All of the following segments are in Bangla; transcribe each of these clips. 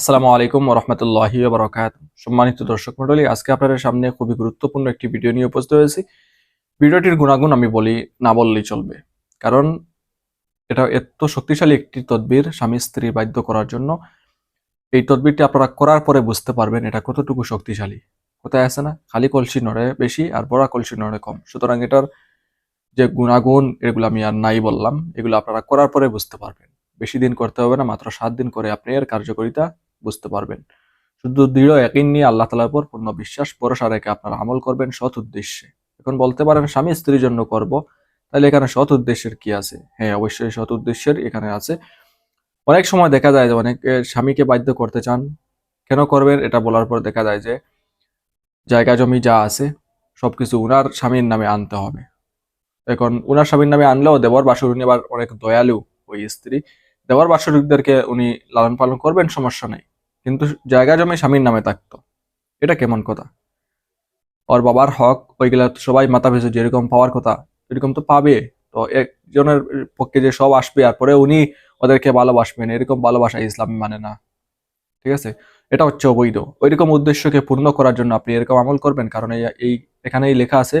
আসসালামু আলাইকুম রহমতুল্লাহি বরকাত সম্মানিত দর্শক মন্ডলী আজকে আপনাদের সামনে খুবই গুরুত্বপূর্ণ একটি ভিডিও নিয়ে উপস্থিত হয়েছি। ভিডিওটির গুণাগুণ আমি বলি, না বললেই চলবে। কারণ এটা এত শক্তিশালী একটি তদবির স্বামী স্ত্রী বাধ্য করার জন্য। এই তদবিরটি আপনারা করার পরে বুঝতে পারবেন এটা কতটুকু শক্তিশালী। কোথায় আছে না? খালি কলসি নড়ে বেশি আর বড়া কলসি নড়ে কম। সুতরাং এটার যে গুণাগুণ, এগুলো আমি আর নাই বললাম। এগুলো আপনারা করার পরে বুঝতে পারবেন। বেশি দিন করতে হবে না, মাত্র সাত দিন করে আপনি এর কার্যকারিতা বুঝতে পারবেন। শুধু দৃঢ় একই নিয়ে আল্লাহ তালার উপর পূর্ণ বিশ্বাস, ভরসা রেখে আপনারা আমল করবেন সৎ উদ্দেশ্যে। এখন বলতে পারেন, স্বামী স্ত্রীর জন্য করব, তাহলে এখানে সৎ উদ্দেশ্যের কি আছে? হ্যাঁ অবশ্যই সৎ উদ্দেশ্যের এখানে আছে। অনেক সময় দেখা যায় যে অনেক স্বামীকে বাধ্য করতে চান। কেন করবেন? এটা বলার পর দেখা যায় যে জায়গা জমি যা আছে, সবকিছু উনার স্বামীর নামে আনতে হবে। এখন উনার স্বামীর নামে আনলেও দেবর বাসুর উনি আবার অনেক দয়ালু ওই স্ত্রী। দেবর বাসুরিকদেরকে উনি লালন পালন করবেন, সমস্যা নেই। কিন্তু জায়গা জমি স্বামীর নামে থাকতো। এটা কেমন কথা? ওর বাবার হক ওইগুলা সবাই মাথা ভেসে যেরকম পাওয়ার কথা। এরকম তো পাবে। তো একজনের পক্ষে যে সব আসবে, আর পরে উনি ওদেরকে ভালোবাসবেন, এরকম ভালোবাসা ইসলাম মানে না। ঠিক আছে? এটা হচ্ছে অবৈধ। ওইরকম উদ্দেশ্যকে পূর্ণ করার জন্য আপনি এরকম আমল করবেন, কারণ এই এখানেই লেখা আছে,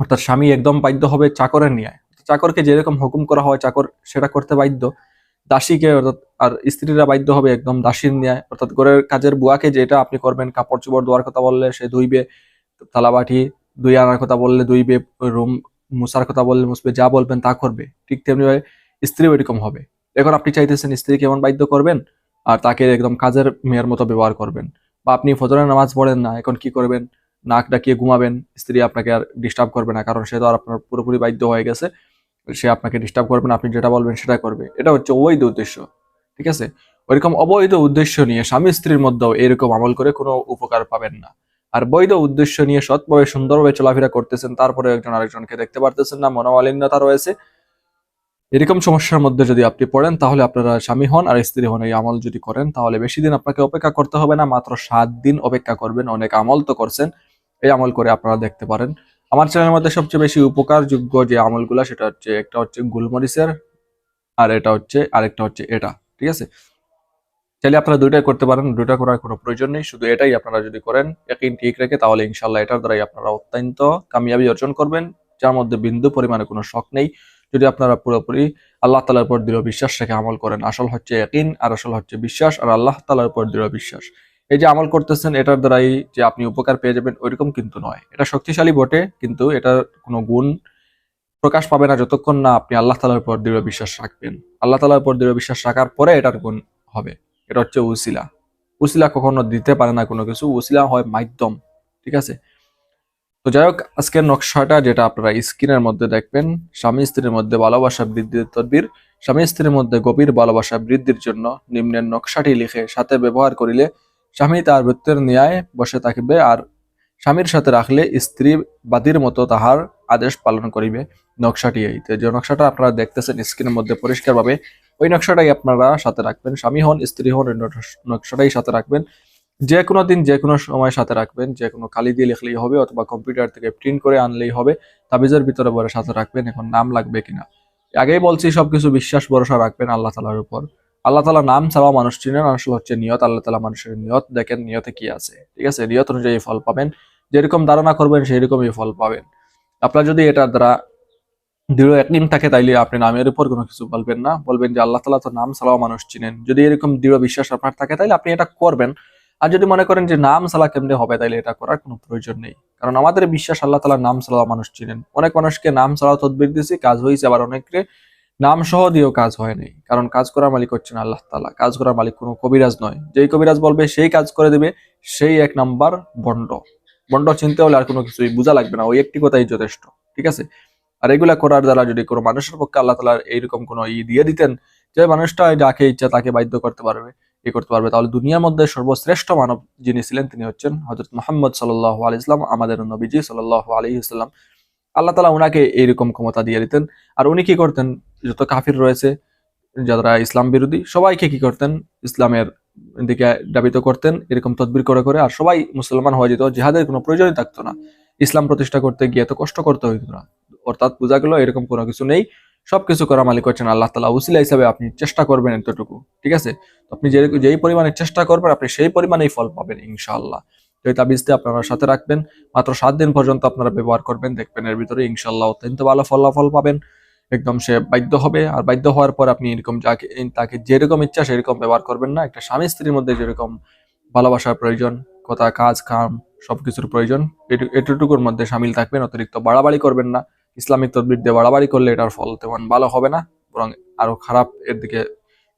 অর্থাৎ স্বামী একদম বাধ্য হবে চাকরের নিয়ে চাকরকে যেরকম হুকুম করা হয়, চাকর সেটা করতে বাধ্য। দাসীকে অর্থাৎ আর স্ত্রীরা বাধ্য হবে একদম দাসীর ন্যায়। অর্থাৎ ঘরের কাজের বুয়াকে যেটা আপনি করবেন, কাপড় চোপড় ধোয়ার কথা বললে সে ধুইবে থালাবাটি দুই আনার কথা বললে ধুইবে, রুম মুছার কথা বললে মুসবে যা বলবেন তা করবে। ঠিক তেমনি ভাবে স্ত্রীও এরকম হবে। এখন আপনি চাইতেছেন স্ত্রী কেমন বাধ্য করবেন আর তাকে একদম কাজের মেয়ের মতো ব্যবহার করবেন। বা আপনি ফজরের নামাজ পড়েন না, এখন কি করবেন? নাক ডাকিয়ে ঘুমাবেন, স্ত্রী আপনাকে আর ডিস্টার্ব করবে না, কারণ সে তো আর আপনার পুরোপুরি বাধ্য হয়ে গেছে। সে আপনাকে ডিস্টার্ব করবে না, আপনি যেটা বলবেন সেটা করবে। এটা হচ্ছে অবৈধ উদ্দেশ্য, ঠিক আছে? ওইরকম অবৈধ উদ্দেশ্য নিয়ে স্বামী স্ত্রীর মধ্যেও এরকম আমল করে কোনো উপকার পাবেন না। আর বৈধ উদ্দেশ্য নিয়ে সৎভাবে সুন্দরভাবে চলাফেরা করতেছেন, তারপরে একজন আরেকজনকে দেখতে পারতেছেন না, মনোমালিন্যতা রয়েছে। এরকম সমস্যার মধ্যে যদি আপনি পড়েন, তাহলে আপনারা স্বামী হন আর স্ত্রী হন, এই আমল যদি করেন, তাহলে বেশি দিন আপনাকে অপেক্ষা করতে হবে না, মাত্র সাত দিন অপেক্ষা করবেন, অনেক আমল তো করছেন, এই আমল করে আপনারা দেখতে পারেন। আমার চ্যানেলের মধ্যে সবচেয়ে বেশি উপকারযোগ্য যে আমলগুলা, সেটা হচ্ছে, একটা হচ্ছে গুলমরিচের, আর এটা হচ্ছে, আরেকটা হচ্ছে এটা, ঠিক আছে? চাইলে আপনারা দুইটাই করতে পারেন, দুইটা করার কোনো প্রয়োজন নেই, শুধু এটাই আপনারা যদি করেন, একই ঠিক রেখে, তাহলে ইনশাল্লাহ এটার দ্বারাই আপনারা অত্যন্ত কামিয়াবি অর্জন করবেন, যার মধ্যে বিন্দু পরিমাণে কোনো শখ নেই। যদি আপনারা পুরোপুরি আল্লাহ তালার উপর দৃঢ় বিশ্বাস রেখে আমল করেন, আসল হচ্ছে একইন আর আসল হচ্ছে বিশ্বাস, আর আল্লাহ তালার উপর দৃঢ় বিশ্বাস। এই যে আমল করতেছেন, এটার দ্বারাই যে আপনি উপকার পেয়ে যাবেন, ওইরকম কিন্তু নয়। এটা শক্তিশালী বটে, কিন্তু এটার কোনো গুণ প্রকাশ পাবে না যতক্ষণ না আপনি আল্লাহ তালার উপর দৃঢ় বিশ্বাস রাখবেন। আল্লাহ তালার উপর দৃঢ় বিশ্বাস রাখার পরে এটার গুণ হবে। এটা হচ্ছে উসিলা। উসিলা কখনো দিতে পারে না কোনো কিছু, উসিলা হয় মাধ্যম, ঠিক আছে? তো যাই হোক, আজকের নকশাটা যেটা আপনারা স্ক্রিনের মধ্যে দেখবেন, স্বামী স্ত্রীর মধ্যে ভালোবাসা বৃদ্ধির তদবির, স্বামী স্ত্রীর মধ্যে গভীর ভালোবাসা বৃদ্ধির জন্য নিম্নের নকশাটি লিখে, সাথে ব্যবহার করিলে স্বামী তার বৃত্তের ন্যায় বসে থাকিবে আর স্বামীর সাথে রাখলে স্ত্রী বাদীর মতো তাহার আদেশ পালন করিবে। নকশাটি এই। যে নকশাটা আপনারা দেখতেছেন স্ক্রিনের মধ্যে পরিষ্কারভাবে, ওই নকশাটাই আপনারা সাথে রাখবেন। স্বামী হন, স্ত্রী হন নকশাটাই সাথে রাখবেন। যে কোনো দিন, যে কোনো সময় সাথে রাখবেন। যে কোনো কালি দিয়ে লিখলেই হবে অথবা কম্পিউটার থেকে প্রিন্ট করে আনলেই হবে। তাবিজের ভিতরে বলে সাথে রাখবেন, এখন নাম লাগবে কিনা। আগেই বলছি, সবকিছু বিশ্বাস, ভরসা রাখবেন আল্লাহ তালার উপর। আল্লাহ তালা নাম ছাড়া মানুষ চিনেন আসলে হচ্ছে নিয়ত, আল্লাহ তালা মানুষের নিয়ত দেখেন নিয়তে কি আছে। ঠিক আছে? নিয়ত অনুযায়ী ফল পাবেন। যেরকম ধারণা করবেন সেই রকমই ফল পাবেন। আপনার যদি এটার দ্বারা দৃঢ় একদিন থাকে, তাইলে আপনি নামের উপর কোনো কিছু বলবেন না। বলবেন যে আল্লাহ তালা তো নাম ছাড়াও মানুষ চিনেন। যদি এরকম দৃঢ় বিশ্বাস আপনার থাকে তাহলে আপনি এটা করবেন। আর যদি মনে করেন যে নাম ছাড়া কেমনে হবে, তাইলে এটা করার কোনো প্রয়োজন নেই। কারণ আমাদের বিশ্বাস আল্লাহ তালার নাম ছাড়াও মানুষ চিনেন। অনেক মানুষকে নাম ছাড়াও তদবির দিয়েছি কাজ হয়েছে আবার অনেকে নাম সহ দিয়েও কাজ হয় নাই। কারণ কাজ করার মালিক হচ্ছেন আল্লাহ তালা কাজ করার মালিক কোনো কবিরাজ নয়। যেই কবিরাজ বলবে, সেই কাজ করে দেবে, সেই এক নাম্বার বন্ড। বন্ড চিনতে হলে আর কোনো কিছুই বোঝা লাগবে না। ওই একটি কথাই যথেষ্ট। ঠিক আছে? আর এগুলা করার দ্বারা যদি কোনো মানুষের পক্ষে আল্লাহ তালার এইরকম কোনো ই দিয়ে দিতেন, যে মানুষটা যাকে ইচ্ছা তাকে বাধ্য করতে পারবে ই করতে পারবে, তাহলে দুনিয়ার মধ্যে সর্বশ্রেষ্ঠ মানব যিনি ছিলেন, তিনি হচ্ছেন হজরত মোহাম্মদ সাল্লাহ আলি ইসলাম আমাদের নবীজি সাল্লাহ আলী ইসলাম আল্লাহ তালা উনাকে এইরকম ক্ষমতা দিয়ে দিতেন। আর উনি কি করতেন? যত কাফির রয়েছে, যারা ইসলাম বিরোধী, সবাইকে কি করতেন? ইসলামের দিকে দাবিত করতেন, এরকম তদবির করে করে, আর সবাই মুসলমান হয়ে যেত, জিহাদের কোনো প্রয়োজনই থাকতো না। ইসলাম প্রতিষ্ঠা করতে গিয়ে এত কষ্ট করতে হইত না। অর্থাৎ বোঝা গেল এরকম কোনো কিছু নেই। সবকিছু করা মালিক হচ্ছেন আল্লাহ তালা উসিলা হিসাবে আপনি চেষ্টা করবেন এতটুকু, ঠিক আছে? আপনি যে যেই পরিমাণে চেষ্টা করবেন, আপনি সেই পরিমাণেই ফল পাবেন, ইনশাআল্লাহ। তো এই তাবিজটি আপনারা সাথে রাখবেন। মাত্র সাত দিন পর্যন্ত আপনারা ব্যবহার করবেন, দেখবেন এর ভিতরে ইনশাল্লাহ অত্যন্ত ভালো ফলাফল পাবেন। একদম সে বাধ্য হবে। আর বাধ্য হওয়ার পর আপনি এরকম যাকে, তাকে যেরকম ইচ্ছা সেরকম ব্যবহার করবেন না। একটা স্বামী স্ত্রীর মধ্যে যেরকম ভালোবাসার প্রয়োজন, কথা, কাজ, কাম সবকিছুর প্রয়োজন, এটু- এতটুকুর মধ্যে সামিল থাকবেন, অতিরিক্ত বাড়াবাড়ি করবেন না। ইসলামিক তদবির দিয়ে বাড়াবাড়ি করলে এটার ফল তেমন ভালো হবে না, বরং আরও খারাপ এর দিকে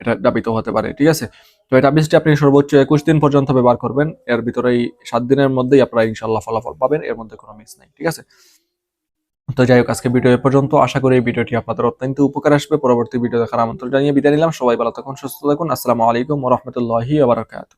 এটা দাবিত হতে পারে, ঠিক আছে? তো এটা বীজটি আপনি সর্বোচ্চ একুশ দিন পর্যন্ত ব্যবহার করবেন। এর ভিতরে এই সাত দিনের মধ্যেই আপনারা ইনশাল্লাহ ফলাফল পাবেন, এর মধ্যে কোনো মিস নাই, ঠিক আছে? তো যাই হোক আজকে ভিডিও এ পর্যন্ত। আশা করি এই ভিডিওটি আপনাদের অত্যন্ত উপকার আসবে। পরবর্তী ভিডিও দেখার আমন্ত্রণ জানিয়ে বিদায় নিলাম। সবাই ভালো থাকুন, সুস্থ থাকুন। আসসালামু আলাইকুম রহমতুল্লাহি আবরাকাত